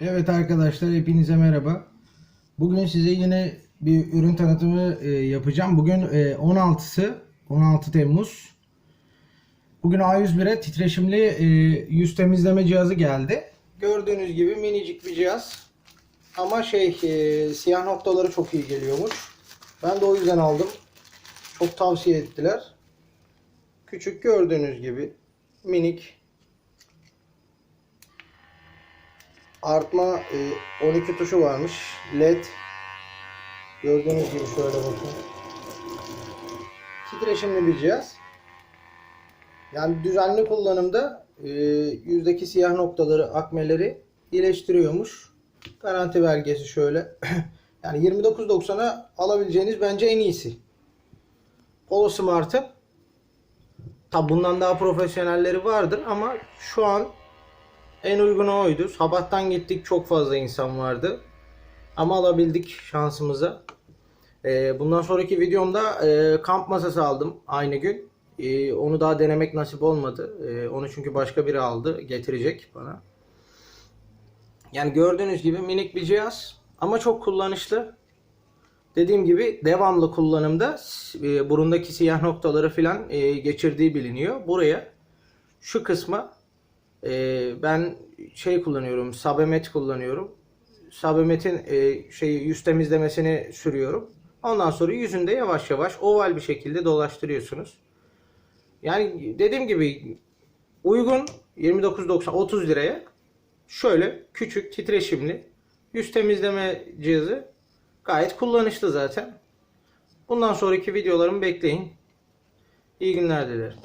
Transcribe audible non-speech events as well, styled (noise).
Evet arkadaşlar hepinize merhaba. Bugün size yine bir ürün tanıtımı e, yapacağım. Bugün e, 16'sı 16 Temmuz. Bugün A101'e titreşimli e, yüz temizleme cihazı geldi. Gördüğünüz gibi minicik bir cihaz. Ama şey e, siyah noktaları çok iyi geliyormuş. Ben de o yüzden aldım. Çok tavsiye ettiler. Küçük gördüğünüz gibi minik artma e, 12 tuşu varmış. LED. Gördüğünüz gibi şöyle bakın. Titreşimli bir cihaz. Yani düzenli kullanımda e, yüzdeki siyah noktaları, akmeleri iyileştiriyormuş. Garanti belgesi şöyle. (clears throat) yani 29.90'a alabileceğiniz bence en iyisi. Polo Smart'ın Tabi bundan daha profesyonelleri vardır ama şu an en uygunu oydu. Sabahtan gittik çok fazla insan vardı. Ama alabildik şansımıza. Ee, bundan sonraki videomda e, kamp masası aldım aynı gün. Ee, onu daha denemek nasip olmadı. Ee, onu çünkü başka biri aldı. Getirecek bana. Yani gördüğünüz gibi minik bir cihaz. Ama çok kullanışlı. Dediğim gibi devamlı kullanımda e, burundaki siyah noktaları filan e, geçirdiği biliniyor. Buraya şu kısma ee, ben şey kullanıyorum, Sabemet kullanıyorum. Sabemet'in e, şeyi yüz temizlemesini sürüyorum. Ondan sonra yüzünde yavaş yavaş oval bir şekilde dolaştırıyorsunuz. Yani dediğim gibi uygun 29.90 30 liraya şöyle küçük titreşimli yüz temizleme cihazı gayet kullanışlı zaten. Bundan sonraki videolarımı bekleyin. İyi günler dilerim.